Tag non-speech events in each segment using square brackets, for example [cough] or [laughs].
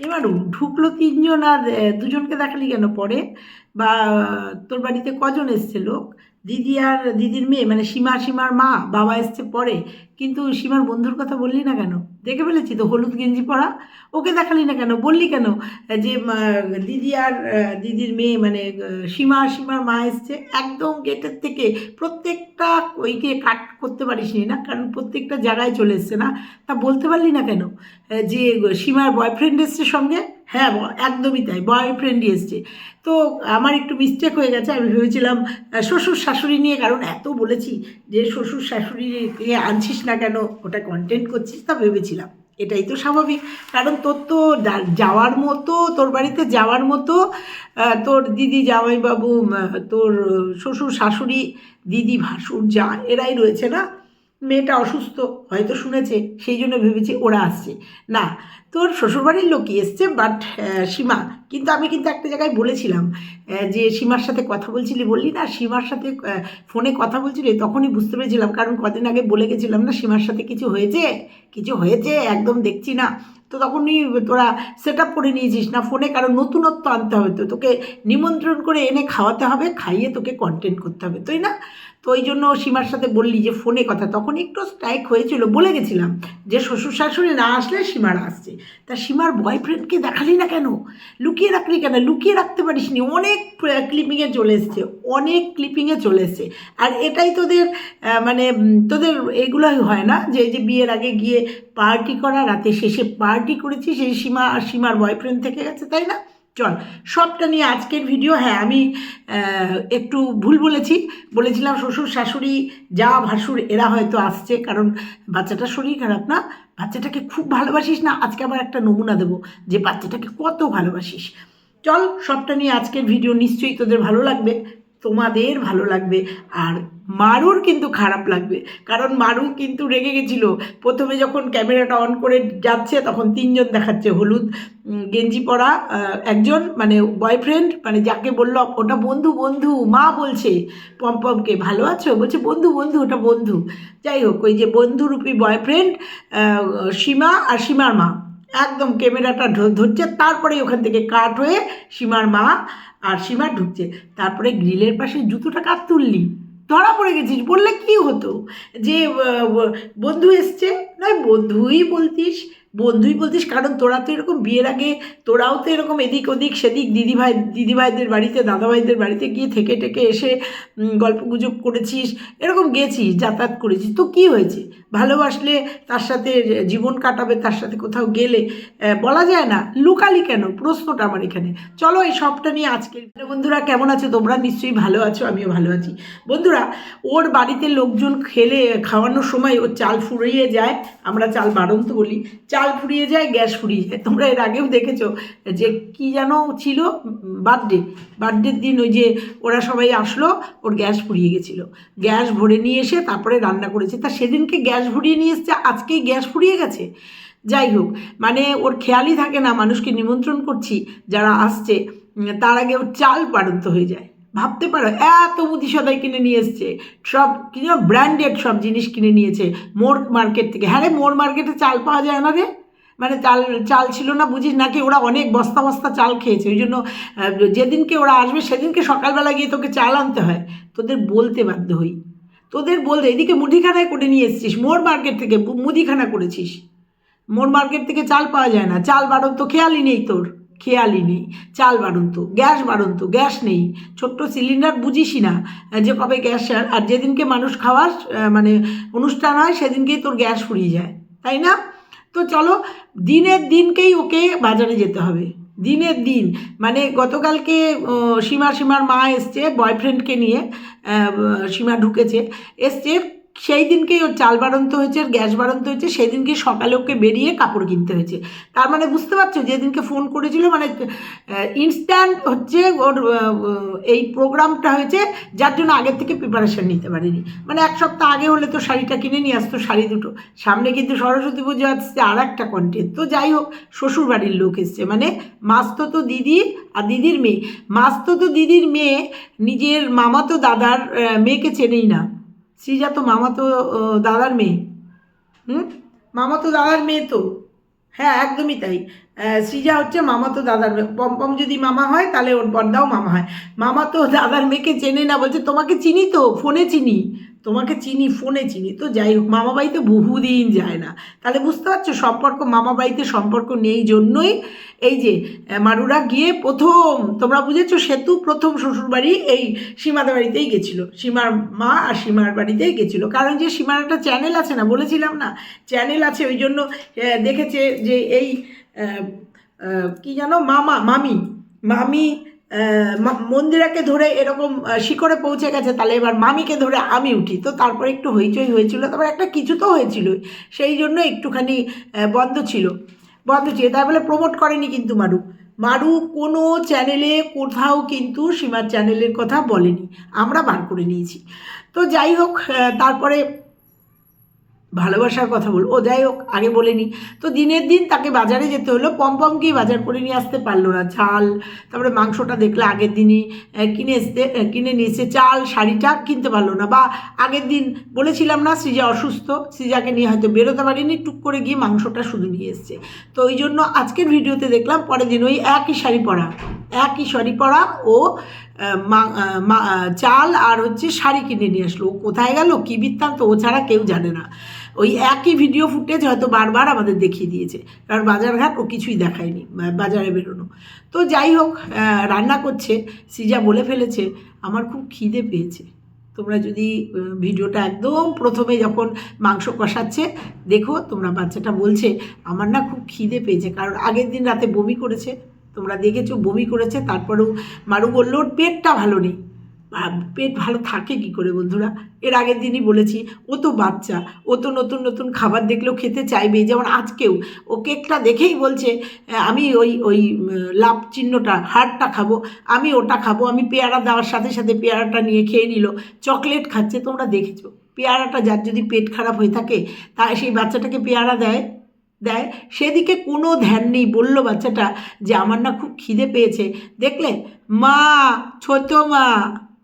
এবার ঢুকলো তিনজন আর দুজনকে দেখালি কেন পরে? বা, তোর বাড়িতে কজন এসছে লোক? দিদি আর দিদির মেয়ে মানে সীমা সীমার মা, বাবা এসছে পরে। কিন্তু সীমার বন্ধুর কথা বললি না কেন? দেখে ফেলেছি তো, হলুদ গেঞ্জি পরা। ওকে দেখালি না কেন? বললি কেন? যে দিদি আর দিদির মেয়ে মানে সীমা, সীমার মা এসছে। একদম গেটের থেকে প্রত্যেকটা ওইকে কাট করতে পারিস নি না, কারণ প্রত্যেকটা জায়গায় চলে এসছে না। তা বলতে পারলি না কেন? যে, সীমার বয়ফ্রেন্ড এসছে সঙ্গে? হ্যাঁ একদমই তাই বয়ফ্রেন্ডই এসছে। তো আমার একটু মিস্টেক হয়ে গেছে, আমি ভেবেছিলাম শ্বশুর শাশুড়ি নিয়ে, কারণ এত বলেছি যে শ্বশুর শাশুড়ি শাশুড়িকে আনছিস না কেন, ওটা কন্টেন্ট করছিস তা ভেবেছিলাম। এটাই তো স্বাভাবিক, কারণ তোর তো যাওয়ার মতো, তোর বাড়িতে যাওয়ার মতো তোর দিদি জামাইবাবু তোর শ্বশুর শাশুড়ি, দিদি ভাসুর যা, এরাই রয়েছে না? মেয়েটা অসুস্থ, হয়তো শুনেছে, সেই জন্য ভেবেছি ওরা আসছে। না তোর শ্বশুরবাড়ির লোকই এসছে বাট সীমা। কিন্তু আমি কিন্তু একটা জায়গায় বলেছিলাম যে সীমার সাথে কথা বলছিলি বললি না, সীমার সাথে ফোনে কথা বলছিলি, তখনই বুঝতে পেরেছিলাম, কারণ কদিন আগে বলে গেছিলাম না সীমার সাথে কিছু হয়েছে? কিছু হয়েছে? একদম দেখছি না। তো তখনই তোরা সেট আপ করে নিয়েছিস না ফোনে কারণ নতুনত্ব আনতে হবে তো, তোকে নিমন্ত্রণ করে এনে খাওয়াতে হবে, খাইয়ে তোকে কন্টেন্ট করতে হবে, তাই না? তো ওই জন্য সীমার সাথে বললি যে ফোনে কথা। তখন একটু স্ট্রাইক হয়েছিল, বলে গেছিলাম যে শ্বশুর শাশুড়ি না আসলে সীমার আসছে। তা সীমার বয়ফ্রেন্ডকে দেখালি না কেন? লুকিয়ে রাখলি কেন? লুকিয়ে রাখতে পারিস নি অনেক ক্লিপিংয়ে চলে এসছে, অনেক ক্লিপিংয়ে চলে এসছে। আর এটাই তোদের মানে তোদের এগুলোই হয় না যে যে বিয়ের আগে গিয়ে পার্টি করা, রাতে শেষে পার্টি করেছি সেই সীমা আর সীমার বয়ফ্রেন্ড থেকে গেছে, তাই না? চল, সবটা নিয়ে আজকের ভিডিও হ্যাঁ আমি একটু ভুল বলেছি। বলেছিলাম শ্বশুর শাশুড়ি যা ভাসুর, এরা হয়তো আসছে, কারণ বাচ্চাটার শরীর খারাপ না। বাচ্চাটাকে খুব ভালোবাসিস না, আজকে আবার একটা নমুনা দেবো যে বাচ্চাটাকে কত ভালোবাসিস। চল, সবটা নিয়ে আজকের ভিডিও নিশ্চয়ই তোদের ভালো লাগবে, তোমাদের ভালো লাগবে। আর মারুর কিন্তু খারাপ লাগবে। কারণ মারু কিন্তু রেগে গেছিল। প্রথমে যখন ক্যামেরাটা অন করে যাচ্ছে, তখন তিনজন দেখাচ্ছে, হলুদ গেঞ্জি পরা একজন মানে বয়ফ্রেন্ড মানে যাকে বলল, ওটা বন্ধু বন্ধু, মা বলছে পম্পমকে। ভালো আছো? বলছে, বন্ধু বন্ধু, ওটা বন্ধু। যাই হোক, ওই যে বন্ধুরূপী বয়ফ্রেন্ড সীমা আর সীমার মা। একদম ক্যামেরাটা ধরছে তারপরে ওখান থেকে কাট হয়ে সীমার মা আর সীমা ঢুকছে। তারপরে গ্রিলের পাশে জুতোটা কাট তুললি? ধরা পড়ে গেছিস বললে কি হতো? যে বন্ধু এসছে নয় বন্ধুই বলতিস বন্ধুই বলতিস, কারণ তোরা তো এরকম বিয়ের আগে, তোরাও তো এরকম এদিক ওদিক, সেদিক দিদিভাই, দিদিভাইদের বাড়িতে, দাদাভাইদের বাড়িতে গিয়ে থেকে টেকে এসে গল্প গুজব করেছিস, এরকম গেছিস, যাতায়াত করেছিস। তো কি হয়েছে? ভালোবাসলে তার সাথে, জীবন কাটাবে তার সাথে কোথাও গেলে বলা যায় না। লুকালি কেন? প্রশ্নটা আমার এখানে। চলো এই সবটা নিয়ে আজকে বন্ধুরা, কেমন আছো? তোমরা নিশ্চয়ই ভালো আছো, আমিও ভালো আছি। বন্ধুরা, ওর বাড়িতে লোকজন খেলে, খাওয়ানোর সময় ওর চাল ফুরিয়ে যায়, আমরা চাল বাড়ন্ত বলি। চাল ফুরিয়ে যায়, গ্যাস ফুরিয়ে যায়। তোমরা এর আগেও দেখেছ যে কি যেন ছিল বার্থডে। বার্থডের দিন ওই যে ওরা সবাই আসলো, ওর গ্যাস ফুরিয়ে গেছিল। গ্যাস ভরে নিয়ে এসে তারপরে রান্না করেছে। তা সেদিনকে গ্যাস ভরিয়ে নিয়ে এসছে, আজকেই গ্যাস ফুরিয়ে গেছে? যাই হোক মানে ওর খেয়ালই থাকে না, মানুষকে নিমন্ত্রণ করছি যারা আসছে, তার আগে ওর চাল বাড়ন্ত হয়ে যায়। ভাবতে পারো, এত মুদি সদাই কিনে নিয়ে এসছে। সব কি ব্র্যান্ডেড সব জিনিস কিনে নিয়েছে মোর মার্কেট থেকে। হ্যাঁ রে, মোর মার্কেটে চাল পাওয়া যায় না রে? মানে চাল চাল ছিল না বুঝিস নাকি? ওরা অনেক বস্তা বস্তা চাল খেয়েছে। ওই জন্য যেদিনকে ওরা আসবে সেদিনকে সকালবেলা গিয়ে তোকে চাল আনতে হয়। তোদের বলতে বাধ্য হই। তোদের বলতে, এদিকে মুদিখানায় করে নিয়ে এসেছিস, মোর মার্কেট থেকে মুদিখানা করেছিস। মোর মার্কেট থেকে চাল পাওয়া যায় না। চাল বাড়ন্ত খেয়ালই নেই তোর। খেয়ালই নেই, চাল বাড়ন্ত, গ্যাস বাড়ন্ত, গ্যাস নেই। ছোট্ট সিলিন্ডার বুঝিসই না যে কবে গ্যাস আর আর যেদিনকে মানুষ খাওয়ার মানে অনুষ্ঠান হয়, সেদিনকেই তোর গ্যাস ফুরিয়ে যায়, তাই না? তো চলো, দিনের দিনকেই ওকে বাজারে যেতে হবে, দিনের দিন। মানে গতকালকে সীমা সীমার মা এসছে বয়ফ্রেন্ডকে নিয়ে সীমা ঢুকেছে, এসছে সেই দিনকেই ওর চাল বাড়ন্ত হয়েছে, আর গ্যাস বাড়ন্ত হয়েছে, সেই দিনকে সকালে ওকে বেরিয়ে কাপড় কিনতে হয়েছে। তার মানে বুঝতে পারছ, যেদিনকে ফোন করেছিল মানে ইনস্ট্যান্ট হচ্ছে ওর এই প্রোগ্রামটা হয়েছে, যার জন্য আগের থেকে প্রিপারেশন নিতে পারিনি। মানে এক সপ্তাহ আগে হলে তো শাড়িটা কিনে নিয়ে আসতো, শাড়ি দুটো। সামনে কিন্তু সরস্বতী পুজো আসছে, আর একটা কন্টেন্ট তো যাই হোক শ্বশুর বাড়ির লোক এসছে। মানে মাস্তো তো দিদি আর দিদির মেয়ে। মাস্তো তো দিদির মেয়ে, নিজের মামাতো দাদার মেয়েকে চেনেই না। শ্রীজা তো মামাতো দাদার মেয়ে। হুম? মামাতো দাদার মেয়ে তো। হ্যাঁ একদমই তাই। শ্রীজা হচ্ছে মামা তো দাদার মেয়ে। পম্পম যদি মামা হয়, তাহলে ওর বর্দাও মামা হয়। মামা তো দাদার মেয়েকে চেনে না, বলছে, তোমাকে চিনি তো? ফোনে চিনি। তোমাকে চিনি, ফোনে চিনি। তো যাই হোক, মামা বাড়িতে বহুদিন যায় না। তাহলে বুঝতে পারছ, সম্পর্ক, মামা বাড়িতে সম্পর্ক নেই জন্যই এই যে মারুরা গিয়ে প্রথম, তোমরা বুঝেছ, সেতু প্রথম শ্বশুরবাড়ি এই সীমাদের বাড়িতেই গেছিল। সীমার মা আর সীমার বাড়িতেই গেছিল। কারণ যে সীমার একটা চ্যানেল আছে না, বলেছিলাম না? চ্যানেল আছে, ওই জন্য দেখেছে যে এই কি জানো মামা, মামি মামি মন্দিরাকে ধরে এরকম শিখরে পৌঁছে গেছে, তাহলে এবার মামিকে ধরে আমি উঠি। তো তারপরে একটু হইচই হয়েছিল, তারপর একটা কিছু তো হয়েছিল, সেই জন্য একটুখানি বন্ধ ছিল। বন্ধ ছিল, তাই বলে প্রমোট করেনি কিন্তু মারু। মারু কোনো চ্যানেলে কোথাও কিন্তু সীমার চ্যানেলের কথা বলেনি। আমরা বার করে নিয়েছি। তো যাই হোক তারপরে ভালোবাসার কথা বল। ও যাই হোক, আগে বলেনি তো দিনের দিন তাকে বাজারে যেতে হলো। পমপমকেই বাজার করে নিয়ে আসতে পারল না। চাল তারপরে মাংসটা দেখলে আগের দিনই কিনে এসতে কিনে নিয়ে এসে চাল, শাড়িটা কিনতে পারল না। বা আগের দিন বলেছিলাম না, সৃজা অসুস্থ। সৃজাকে নিয়ে হয়তো বেরোতে পারিনি। টুক করে গিয়ে মাংসটা শুধু নিয়ে এসছে। তো ওই জন্য আজকের ভিডিওতে দেখলাম, পরের দিন ওই একই শাড়ি পরা। একই শাড়ি পরা ও চাল আর হচ্ছে শাড়ি কিনে নিয়ে আসলো। কোথায় গেল? কী বৃত্তান্ত? ও ছাড়া কেউ জানে না। ওই একই ভিডিও ফুটেজ হয়তো বারবার আমাদের দেখিয়ে দিয়েছে। কারণ বাজারঘাট ও কিছুই দেখায়নি বাজারে বেরোনো। তো যাই হোক রান্না করছে, সিজা বলে ফেলেছে, আমার খুব খিদে পেয়েছে। তোমরা যদি ভিডিওটা একদম প্রথমে যখন মাংস কষাচ্ছে, দেখো তোমরা বাচ্চাটা বলছে, আমার না খুব খিদে পেয়েছে। কারণ আগের দিন রাতে বমি করেছে, তোমরা দেখেছ বমি করেছে, তারপরেও মারু বলল পেটটা ভালো নেই। পেট ভালো থাকে কি করে বন্ধুরা? এর আগের দিনই বলেছি, ও তো বাচ্চা, ও তো নতুন নতুন খাবার দেখলেও খেতে চাইবে, যেমন আজকেও ও কেকটা দেখেই বলছে আমি ওই ওই লাভ চিহ্নটা, হাড়টা খাব, আমি ওটা খাব। আমি পেয়ারা দেওয়ার সাথে সাথে পেয়ারাটা নিয়ে খেয়ে নিল, চকলেট খাচ্ছে, তোমরা দেখেছ। পেয়ারাটা যার যদি পেট খারাপ হয়ে থাকে, তা সেই বাচ্চাটাকে পেয়ারা দেয় দেয়। সেদিকে কোনো ধ্যান নেই, বলল বাচ্চাটা যে, আমার না খুব খিদে পেয়েছে। দেখলে, মা, ছোট মা।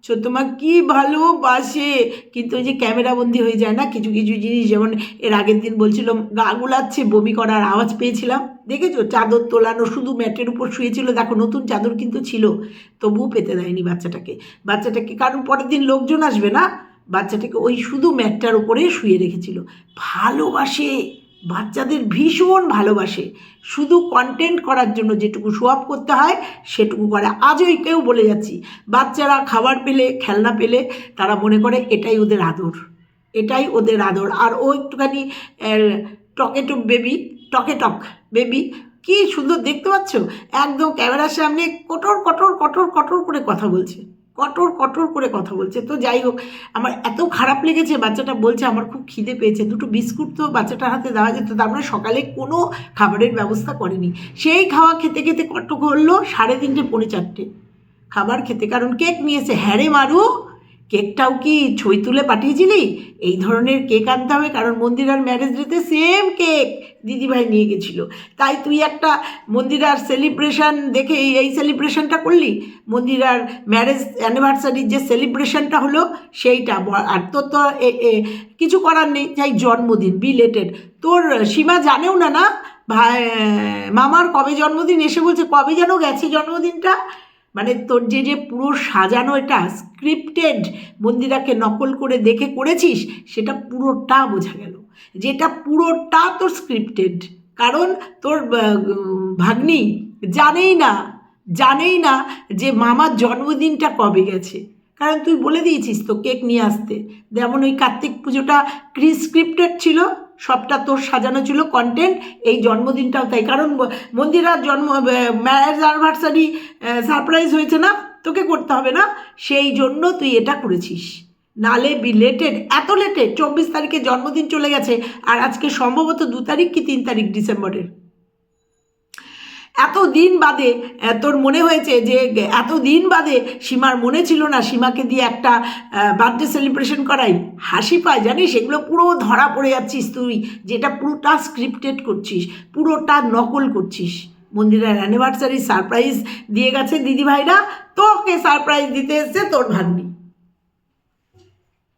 ছোট মা, কি ভালোবাসে। কিন্তু ওই যে ক্যামেরাবন্দি হয়ে যায় না, কিছু কিছু জিনিস যেমন এর আগের দিন বলছিল, গা গুলাচ্ছে, বমি করার আওয়াজ পেয়েছিলাম। দেখেছ? চাদর তোলানো, শুধু ম্যাটের উপর শুয়েছিল। দেখো, নতুন চাদর কিন্তু ছিল, তবুও পেতে দেয়নি বাচ্চাটাকে। বাচ্চাটাকে, কারণ পরের দিন লোকজন আসবে না, বাচ্চাটাকে ওই শুধু ম্যাটটার উপরে শুয়ে রেখেছিল। ভালোবাসে। বাচ্চাদের ভীষণ ভালোবাসে। শুধু কন্টেন্ট করার জন্য যেটুকু আপ করতে হয়, সেটুকু করে। আজই কেউ বলে যাচ্ছি, বাচ্চারা খাবার পেলে, খেলনা পেলে, তারা মনে করে এটাই ওদের আদর। এটাই ওদের আদর। আর ও একটুখানি টকে টক বেবি, টকে টক বেবি, কি সুন্দর দেখতে পাচ্ছ? একদম ক্যামেরার সামনে কঠোর কঠোর কঠোর কঠোর করে কথা বলছে। কঠোর কঠোর করে কথা বলছে। তো যাই হোক, আমার এত খারাপ লেগেছে, বাচ্চাটা বলছে আমার খুব খিদে পেয়েছে। দুটো বিস্কুট তো বাচ্চাটার হাতে দেওয়া যেত তারপরে সকালে কোনো খাবারের ব্যবস্থা করেনি। সেই খাওয়া খেতে খেতে কত করল সাড়ে তিনটে, পৌনে চারটে। খাবার খেতে, কারণ কেক নিয়েছে হ্যাঁ রে মারু। কেকটাও কি ছই তুলে পাঠিয়েছিলি? এই ধরনের কেক আনতে হবে, কারণ মন্দিরার ম্যারেজ ডেতে সেম কেক দিদিভাই নিয়ে গেছিল। তাই তুই একটা মন্দিরার সেলিব্রেশন দেখে এই সেলিব্রেশনটা করলি? মন্দিরার ম্যারেজ অ্যানিভার্সারির যে সেলিব্রেশনটা হলো, সেইটা আর তোর তো কিছু করার নেই। যাই, জন্মদিন বিলেটেড তোর সীমা জানেও না না? ভাই, মামার কবে জন্মদিন? এসে বলছে, কবে যেন গেছে জন্মদিনটা? মানে তোর যে যে পুরো সাজানো এটা স্ক্রিপ্টেড মন্দিরাকে নকল করে দেখে করেছিস, সেটা পুরোটা বোঝা গেল। যেটা পুরোটা তোর স্ক্রিপ্টেড কারণ তোর ভাগ্নি জানেই না জানেই না যে মামার জন্মদিনটা কবে গেছে। কারণ তুই বলে দিয়েছিস তো কেক নিয়ে আসতে। যেমন ওই কার্তিক পুজোটা ক্রিস্ক্রিপ্টেড ছিল সবটা তোর সাজানো ছিল কন্টেন্ট এই জন্মদিনটাও তাই। কারণ মন্দিরার জন্ম ম্যারেজ অ্যানিভার্সারি সারপ্রাইজ হয়েছে না? তোকে করতে হবে না? সেই জন্য তুই এটা করেছিস। নালে বি লেটেড এত লেটেড চব্বিশ তারিখে জন্মদিন চলে গেছে, আর আজকে সম্ভবত দু তারিখ কি তিন তারিখ ডিসেম্বরের? এত দিন বাদে তোর মনে হয়েছে যে এত দিন বাদে সীমার মনে ছিল না সীমাকে দিয়ে একটা বার্থডে সেলিব্রেশন করাই? হাসি পায়, জানিস? এগুলো পুরো ধরা পড়ে যাচ্ছিস তুই, যেটা পুরোটা স্ক্রিপ্টেড করছিস, পুরোটা নকল করছিস। মন্দিরের অ্যানিভার্সারি সারপ্রাইজ দিয়ে গেছে দিদিভাইরা, তোকে সারপ্রাইজ দিতে এসছে তোর ভাগ্নি।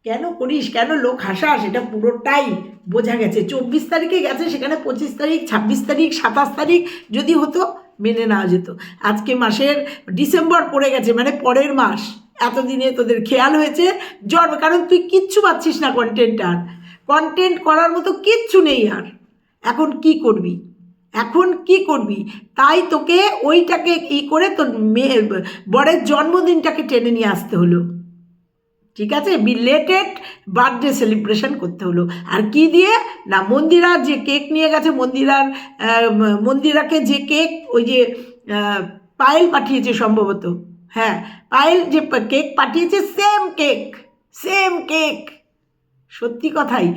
কেন করিস? কেন লোক হাসাস? এটা পুরোটাই বোঝা গেছে, চব্বিশ তারিখে গেছে, সেখানে পঁচিশ তারিখ, ছাব্বিশ তারিখ, সাতাশ তারিখ, যদি হতো মেনে নেওয়া যেত। আজকে মাসের ডিসেম্বর পড়ে গেছে মানে পরের মাস। এতদিনে তোদের খেয়াল হয়েছে? জন্ম, কারণ তুই কিচ্ছু পাচ্ছিস না কন্টেন্ট আর। কন্টেন্ট করার মতো কিচ্ছু নেই আর। এখন কি করবি? এখন কি করবি? তাই তোকে ওইটাকে ই করে তোর মেয়ে, বরের জন্মদিনটাকে টেনে নিয়ে আসতে হলো। ঠিক আছে? বিলেটেড বার্থডে সেলিব্রেশন করতে হলো। আর কি দিয়ে? না, মন্দিরা যে কেক নিয়ে গেছে, মন্দিরার মন্দিরাকে যে কেক ওই যে পায়েল পাঠিয়েছে সম্ভবত। হ্যাঁ পায়েল যে কেক পাঠিয়েছে সেম কেক সেম কেক সত্যি কথাই,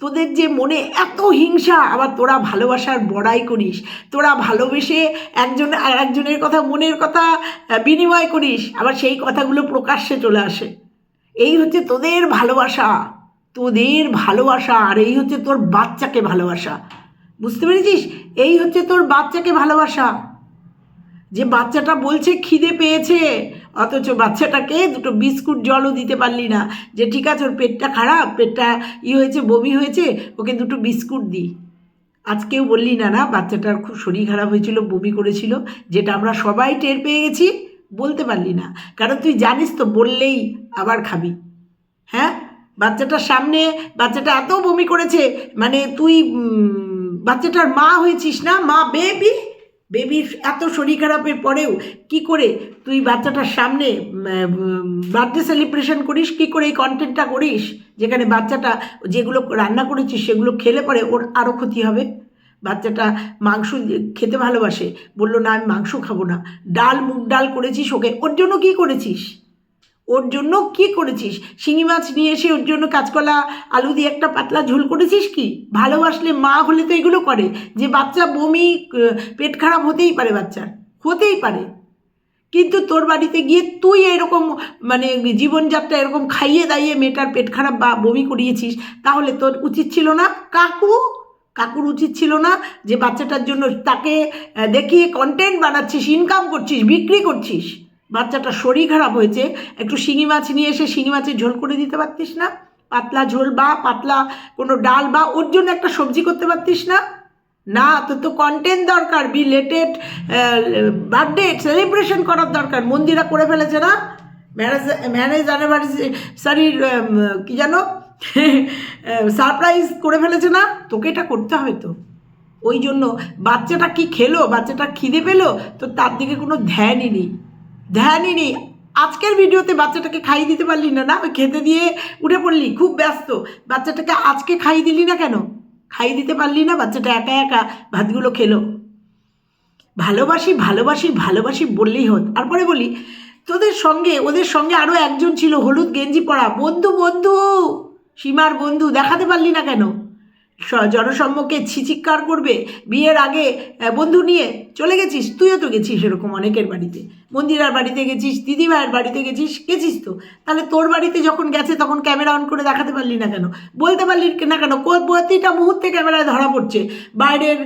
তোদের যে মনে এত হিংসা, আবার তোরা ভালোবাসার বড়াই করিস, তোরা ভালোবেসে একজন আর একজনের কথা, মনের কথা বিনিময় করিস, আবার সেই কথাগুলো প্রকাশ্যে চলে আসে। এই হচ্ছে তোদের ভালোবাসা তোদের ভালোবাসা, আর এই হচ্ছে তোর বাচ্চাকে ভালোবাসা। বুঝতে পেরেছিস? এই হচ্ছে তোর বাচ্চাকে ভালোবাসা। যে বাচ্চাটা বলছে খিদে পেয়েছে, অথচ বাচ্চাটাকে দুটো বিস্কুট জলও দিতে পারলি না। যে ঠিক আছে, ওর পেটটা খারাপ, পেটটা ই হয়েছে, বমি হয়েছে, ওকে দুটো বিস্কুট দিই আজকেও বললি, না না, বাচ্চাটার খুব শরীর খারাপ হয়েছিল, বমি করেছিল, যেটা আমরা সবাই টের পেয়ে গেছি। বলতে পারলি না। কারণ তুই জানিস তো, বললেই আবার খাবি। হ্যাঁ? বাচ্চাটার সামনে, বাচ্চাটা এত বমি করেছে মানে তুই বাচ্চাটার মা হয়েছিস না? মা, বেবি? বেবির এত শরীর খারাপের পরেও কি করে তুই বাচ্চাটার সামনে বার্থডে সেলিব্রেশন করিস? কি করে এই কন্টেন্টটা করিস? যেখানে বাচ্চাটা যেগুলো রান্না করেছিস, সেগুলো খেলে পরে ওর আরও ক্ষতি হবে। বাচ্চাটা মাংস খেতে ভালোবাসে। বলল, না, আমি মাংস খাব না। ডাল, মুগ ডাল করেছিস ওকে। ওর জন্য কি করেছিস? ওর জন্য কি করেছিস? শিঙি মাছ নিয়ে এসে ওর জন্য কাঁচকলা, আলু দিয়ে একটা পাতলা ঝোল করেছিস কি? ভালোবাসলে মা হলে তো এগুলো করে। যে বাচ্চা বমি পেট খারাপ হতেই পারে বাচ্চার হতেই পারে। কিন্তু তোর বাড়িতে গিয়ে তুই এরকম মানে জীবনযাত্রা এরকম খাইয়ে দাইয়ে মেয়েটার পেট খারাপ বা বমি করিয়েছিস, তাহলে তোর উচিত ছিল না কাকু? কাকুর উচিত ছিল না যে বাচ্চাটার জন্য তাকে দেখিয়ে কন্টেন্ট বানাচ্ছিস ইনকাম করছিস, বিক্রি করছিস? বাচ্চাটা শরীর খারাপ হয়েছে, একটু শিঙি মাছ নিয়ে এসে শিঙি মাছের ঝোল করে দিতে পারতিস না? পাতলা ঝোল বা পাতলা কোনো ডাল বা ওর জন্য একটা সবজি করতে পারতিস না? না, তোর তো কন্টেন্ট দরকার রিলেটেড বার্থডে সেলিব্রেশন করার দরকার, মন্দিরা করে ফেলেছে না? ম্যারেজ ম্যারেজ অ্যানিভার্সারির কি জানো? [laughs] সারপ্রাইজ করে ফেলেছে না? তোকে এটা করতে হবে তো। ওই জন্য বাচ্চাটা কি খেলো, বাচ্চাটা খিদে পেল? তো তার দিকে কোনো ধ্যানই নেই। ধ্যানই নেই। আজকের ভিডিওতে বাচ্চাটাকে খাইয়ে দিতে পারলি না না? ওই খেতে দিয়ে উঠে পড়লি, খুব ব্যস্ত। বাচ্চাটাকে আজকে খাইয়ে দিলি না কেন? খাইয়ে দিতে পারলি না? বাচ্চাটা একা একা ভাতগুলো খেলো। ভালোবাসি ভালোবাসি ভালোবাসি বললেই হত। তারপরে বলি, তোদের সঙ্গে, ওদের সঙ্গে আরও একজন ছিল, হলুদ গেঞ্জি পরা। বন্ধু বন্ধু! সীমার বন্ধু, দেখাতে পারলি না কেন? জনসম্মুখে ছিচিৎকার করবে, বিয়ের আগে বন্ধু নিয়ে চলে গেছিস? তুইও তো গেছিস এরকম অনেকের বাড়িতে। মন্দিরার বাড়িতে গেছিস, দিদিভাইয়ের বাড়িতে গেছিস গেছিস তো? তাহলে তোর বাড়িতে যখন গেছে তখন ক্যামেরা অন করে দেখাতে পারলি না কেন? বলতে পারলি না কেন? প্রতিটা মুহূর্তে ক্যামেরায় ধরা পড়ছে। বাইরের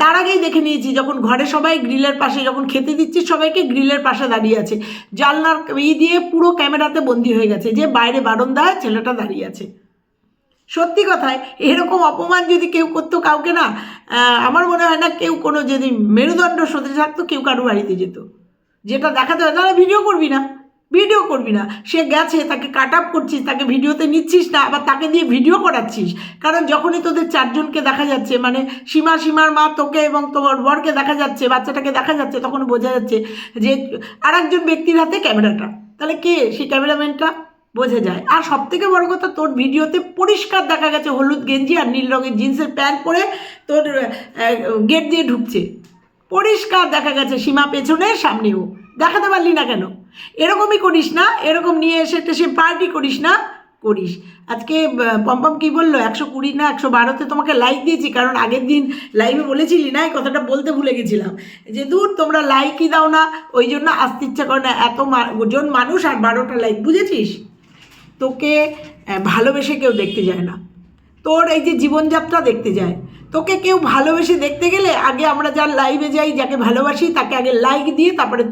তার আগেই দেখে নিয়েছি যখন ঘরে সবাই গ্রিলের পাশে যখন খেতে দিচ্ছিস, সবাইকে গ্রিলের পাশে দাঁড়িয়ে আছে। জানলার ই দিয়ে পুরো ক্যামেরাতে বন্দি হয়ে গেছে যে বাইরে বারান্দায় ছেলেটা দাঁড়িয়ে আছে। সত্যি কথায়, এরকম অপমান যদি কেউ করতো কাউকে না আমার মনে হয় না কেউ কোনো যদি মেরুদণ্ড সতে থাকতো, কেউ কারও বাড়িতে যেত। যেটা দেখাতে হয়, তাহলে ভিডিও করবি না ভিডিও করবি না। সে গেছে, তাকে কাট আপ করছিস, তাকে ভিডিওতে নিচ্ছিস না, আবার তাকে দিয়ে ভিডিও করাচ্ছিস। কারণ যখনই তোদের চারজনকে দেখা যাচ্ছে মানে সীমা, সীমার মা তোকে এবং তোমার বরকে দেখা যাচ্ছে, বাচ্চাটাকে দেখা যাচ্ছে, তখন বোঝা যাচ্ছে যে আর একজন ব্যক্তির হাতে ক্যামেরাটা। তাহলে কে? সেই ক্যামেরাম্যানটা? বোঝা যায়। আর সব থেকে বড় কথা, তোর ভিডিওতে পরিষ্কার দেখা গেছে হলুদ গেঞ্জি আর নীল রঙের জিন্সের প্যান্ট পরে তোর গেট দিয়ে ঢুকছে। পরিষ্কার দেখা গেছে সীমা পেছনে, সামনেও। দেখাতে পারলি না কেন? এরকমই করিস না, এরকম নিয়ে এসে সে পার্টি করিস না, করিস। আজকে পম্পম কি বলল? একশো কুড়ি না একশো বারোতে তোমাকে লাইক দিয়েছি, কারণ আগের দিন লাইভে বলেছিলি না, এই কথাটা বলতে ভুলে গেছিলাম। যে দূর, তোমরা লাইকই দাও না, ওই জন্য আসতে ইচ্ছা করে না, এত জন মানুষ আর বারোটা লাইক বুঝেছিস? তোকে ভালোবেসে কেউ দেখতে যায় না। তোর এই যে জীবনযাত্রা দেখতে যায়, তোকে কেউ ভালোবেসে দেখতে গেলে আগে আমরা যার লাইভে যাই, যাকে ভালোবাসি, তাকে আগে লাইক দিয়ে তারপরে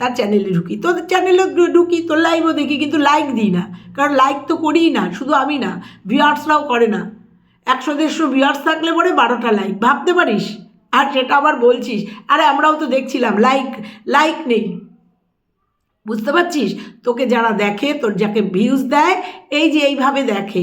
তার চ্যানেলে ঢুকি। তোর চ্যানেলে ঢুকি, তোর লাইভও দেখি, কিন্তু লাইক দিই না। কারণ লাইক তো করিই না, শুধু আমি না ভিউয়ার্সরাও করে না। একশো, দেড়শো ভিউয়ার্স থাকলে পরে বারোটা লাইক ভাবতে পারিস? আর সেটা আবার বলছিস, আরে আমরাও তো দেখছিলাম লাইক লাইক নেই। বুঝতে পারছিস? তোকে যারা দেখে, তোর যাকে ভিউজ দেয়, এই যে এইভাবে দেখে।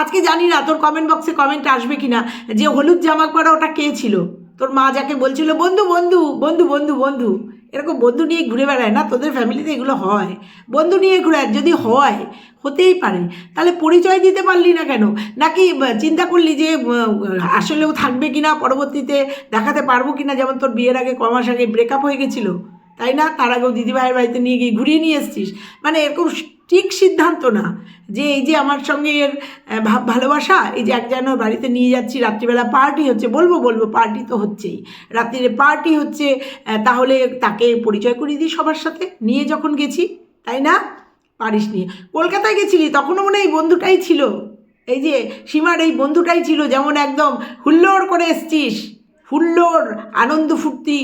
আজকে জানি না তোর কমেন্ট বক্সে কমেন্ট আসবে কি না যে হলুদ জামা পরা ওটা কে ছিল? তোর মা যাকে বলছিল, বন্ধু বন্ধু বন্ধু বন্ধু বন্ধু। এরকম বন্ধু নিয়ে ঘুরে বেড়ায় না, তোদের ফ্যামিলিতে এগুলো হয়। বন্ধু নিয়ে ঘুরে, যদি হয়, হতেই পারে। তাহলে পরিচয় দিতে পারলি না কেন? নাকি চিন্তা করলি যে আসলেও থাকবে কি না পরবর্তীতে? দেখাতে পারব কি না যেমন তোর বিয়ের আগে, ক মাস আগে ব্রেকআপ হয়ে গেছিল? তাই না? তার আগেও দিদিভাইয়ের বাড়িতে নিয়ে গিয়ে ঘুরিয়ে নিয়ে এসছিস। মানে এরকম ঠিক সিদ্ধান্ত না যে এই যে আমার সঙ্গে এর ভালোবাসা, এই যে একজনের বাড়িতে নিয়ে যাচ্ছি, রাত্রিবেলা পার্টি হচ্ছে, বলব বলব, পার্টি তো হচ্ছেই। রাত্রিরে পার্টি হচ্ছে তাহলে তাকে পরিচয় করিয়ে দিই সবার সাথে, নিয়ে যখন গেছি, তাই না? পারিস নিয়ে। কলকাতায় গেছিলি, তখনও মনে এই বন্ধুটাই ছিল। এই যে সীমার এই বন্ধুটাই ছিল, যেমন একদম হুল্লোড় করে এসছিস। হুল্লোড় আনন্দ ফুর্তি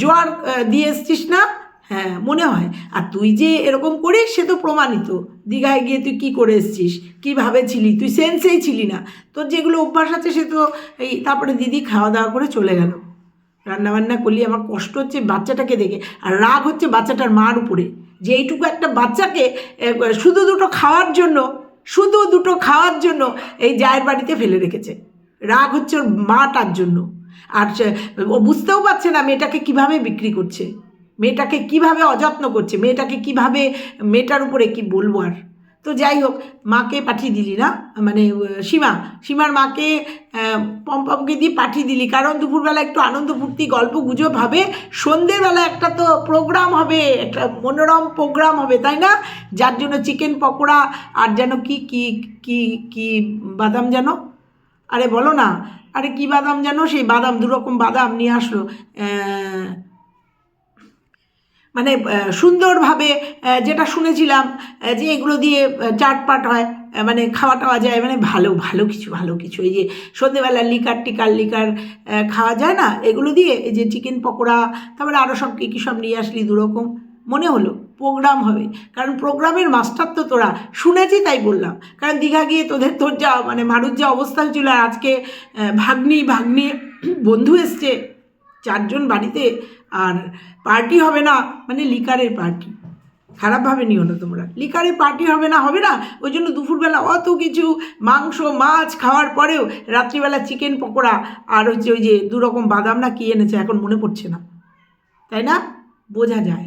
জোয়ার দিয়ে এসছিস না? হ্যাঁ মনে হয়। আর তুই যে এরকম করিস, সে তো প্রমাণিত। দীঘায় গিয়ে তুই কী করে এসছিস? কীভাবে ছিলি তুই সেন্সেই ছিলি না। তোর যেগুলো অভ্যাস আছে, সে তো এই তারপরে দিদি খাওয়া দাওয়া করে চলে গেল। রান্নাবান্না করলি, আমার কষ্ট হচ্ছে বাচ্চাটাকে দেখে। আর রাগ হচ্ছে বাচ্চাটার মার উপরে। যে এইটুকু একটা বাচ্চাকে শুধু দুটো খাওয়ার জন্য, শুধু দুটো খাওয়ার জন্য এই জায়ের বাড়িতে ফেলে রেখেছে। রাগ হচ্ছে ওর মাটার জন্য। আর ও বুঝতেও পারছে না মেয়েটাকে কীভাবে বিক্রি করছে। মেয়েটাকে কীভাবে অযত্ন করছে, মেয়েটাকে কীভাবে মেয়েটার উপরে কি বলব আর। তো যাই হোক, মাকে পাঠিয়ে দিলি না? মানে সীমা, সীমার মাকে পম্পমকে দিয়ে পাঠিয়ে দিলি। কারণ দুপুরবেলা একটু আনন্দ ফুর্তি, গল্প গুজব হবে। সন্ধেবেলা একটা তো প্রোগ্রাম হবে, একটা মনোরম প্রোগ্রাম হবে, তাই না? যার জন্য চিকেন পকোড়া আর যেন কি কি কি কি বাদাম যেন? আরে বলো না, আরে কি বাদাম যেন সেই বাদাম দুরকম বাদাম নিয়ে আসলো। মানে সুন্দরভাবে যেটা শুনেছিলাম যে এগুলো দিয়ে চাটপাট হয় মানে খাওয়া টাওয়া যায় মানে ভালো ভালো কিছু ভালো কিছু। এই যে সন্ধেবেলা লিকার, টিকার লিকার খাওয়া যায় না? এগুলো দিয়ে, এই যে চিকেন পকোড়া, তারপরে আরও সব কী কী সব নিয়ে আসলি দুরকম মনে হলো? প্রোগ্রাম হবে। কারণ প্রোগ্রামের মাস্টার তো তোরা। শুনেছি তাই বললাম। কারণ দীঘা গিয়ে তোদের তোর যা মানে মারুর যা অবস্থা হয়েছিল আর আজকে ভাগ্নি ভাগ্নি বন্ধু এসছে, চারজন বাড়িতে, আর পার্টি হবে না মানে লিকারের পার্টি খারাপভাবে নিও না তোমরা। লিকারে পার্টি হবে না হবে না। ওই জন্য দুপুরবেলা অত কিছু, মাংস, মাছ খাওয়ার পরেও রাত্রিবেলা চিকেন পকোড়া আর হচ্ছে ওই যে দু রকম বাদাম না কী এনেছে, এখন মনে পড়ছে না। তাই না? বোঝা যায়।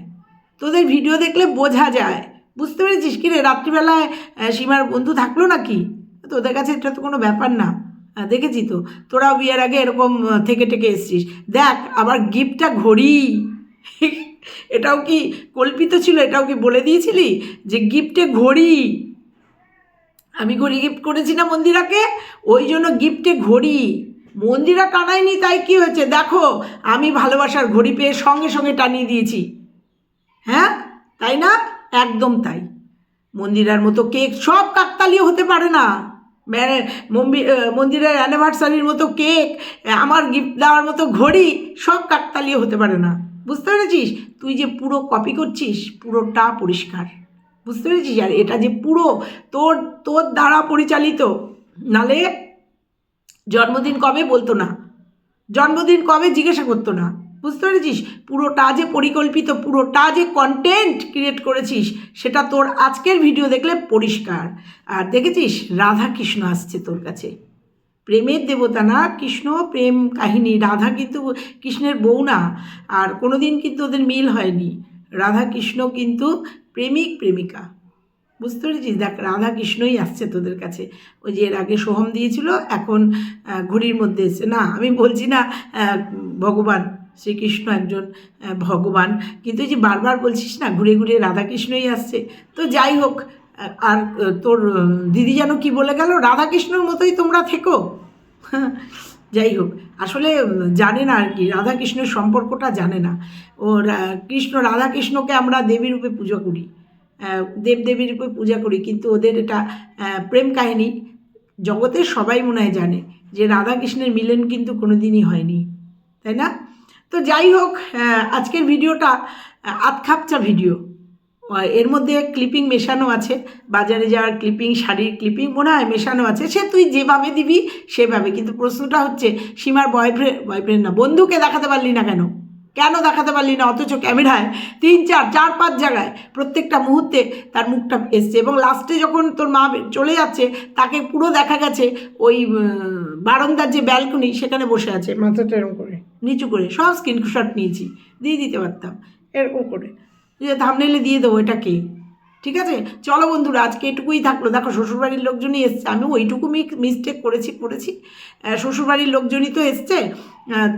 তোদের ভিডিও দেখলে বোঝা যায়। বুঝতে পেরেছিস কি রে? রাত্রিবেলায় সীমার বন্ধু থাকল নাকি? তোদের কাছে এটা তো কোনো ব্যাপার না। দেখেছি তো। তোরাও বিয়ের আগে এরকম থেকে থেকে এসছিস। দেখ, আবার গিফটটা ঘড়ি। [laughs] এটাও কি কল্পিত ছিল? এটাও কি বলে দিয়েছিলি? যে গিফটে ঘড়ি। আমি ঘড়ি গিফট করেছি না মন্দিরাকে? ওই জন্য গিফটে ঘড়ি। মন্দিরা টানায়নি তাই কি হয়েছে? দেখো, আমি ভালোবাসার ঘড়ি পেয়ে সঙ্গে সঙ্গে টানিয়ে দিয়েছি। হ্যাঁ? তাই না? একদম তাই। মন্দিরার মতো কেক সব কাকতালীয় হতে পারে না। ম্যারে- মন্দিরের অ্যানিভার্সারির মতো কেক আমার গিফট দেওয়ার মতো ঘড়ি সব কাকতালীয় হতে পারে না। বুঝতে পেরেছিস? তুই যে পুরো কপি করছিস, পুরোটা পরিষ্কার। বুঝতে পেরেছিস? আর এটা যে পুরো তোর তোর দ্বারা পরিচালিত। নালে জন্মদিন কবে বলতো না। জন্মদিন কবে জিজ্ঞাসা করতো না। বুঝতে পেরেছিস? পুরোটা যে পরিকল্পিত, পুরোটা যে কন্টেন্ট ক্রিয়েট করেছিস, সেটা তোর আজকের ভিডিও দেখলে পরিষ্কার। আর দেখেছিস? রাধা কৃষ্ণ আসছে তোর কাছে। প্রেমের দেবতা না? কৃষ্ণ প্রেম কাহিনী। রাধা কিন্তু, কৃষ্ণের বউ না। আর কোনো দিন কিন্তু ওদের মিল হয়নি। রাধা কৃষ্ণ কিন্তু প্রেমিক, প্রেমিকা। বুঝতে পেরেছিস? দেখ রাধা কৃষ্ণই আসছে তোদের কাছে। ওই যে এর আগে সোহম দিয়েছিল, এখন ঘড়ির মধ্যে এসছে। না, আমি বলছি না ভগবান। শ্রীকৃষ্ণ একজন ভগবান। কিন্তু এই যে বারবার বলছিস না ঘুরে ঘুরে রাধাকৃষ্ণই আসছে। তো যাই হোক আর তোর দিদি যেন কি বলে গেল রাধাকৃষ্ণর মতোই তোমরা থেকো। [laughs] যাই হোক আসলে জানে না আর কি রাধাকৃষ্ণের সম্পর্কটা জানে না। ও কৃষ্ণ রাধাকৃষ্ণকে আমরা দেবী রূপে পুজো করি। আহ, দেবদেবী রূপে পূজা করি কিন্তু ওদের এটা প্রেম কাহিনী জগতের সবাই মনে হয় জানে যে রাধাকৃষ্ণের মিলন কিন্তু কোনো দিনই হয়নি। তাই না? তো যাই হোক আজকের ভিডিওটা আহ, আধখাপচা ভিডিও। এর মধ্যে ক্লিপিং মেশানো আছে বাজারে যাওয়ার ক্লিপিং শাড়ির ক্লিপিং মনে হয় মেশানো আছে। সে তুই যেভাবে দিবি সেভাবে। কিন্তু প্রশ্নটা হচ্ছে সীমার বয়ফ্রেন্ড বয়ফ্রেন্ড না বন্ধুকে দেখাতে পারলি না কেন? কেন দেখাতে পারলি না? অথচ ক্যামেরায় তিন চার চার পাঁচ জায়গায় প্রত্যেকটা মুহূর্তে তার মুখটা এসছে এবং লাস্টে যখন তোর মা চলে যাচ্ছে তাকে পুরো দেখা গেছে ওই বারান্দার যে ব্যালকনি সেখানে বসে আছে। মাথাটা এরকম করে। নিচু করে, সব স্ক্রিনশট নিয়েছি, দিয়ে দিতে পারতাম, এরকম করে। যে থামনেলে দিয়ে দেবো এটা কে ঠিক আছে? চলো বন্ধুরা, আজকে এটুকুই থাকল। দেখো, শ্বশুরবাড়ির লোকজনই এসছে আমি ওইটুকু মিস্টেক করেছি করেছি। শ্বশুরবাড়ির লোকজনই তো এসছে।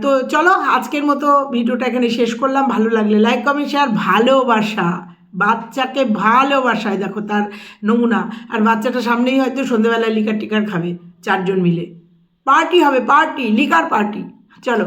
তো চলো, আজকের মতো ভিডিওটা এখানে শেষ করলাম। ভালো লাগলে লাইক কমেন্ট শেয়ার ভালোবাসা। বাচ্চাকে ভালোবাসায়, দেখো তার নমুনা। আর বাচ্চাটা সামনেই হয়তো সন্ধেবেলায় লিকার টিকার খাবে, চারজন মিলে। পার্টি হবে পার্টি লিকার পার্টি চলো।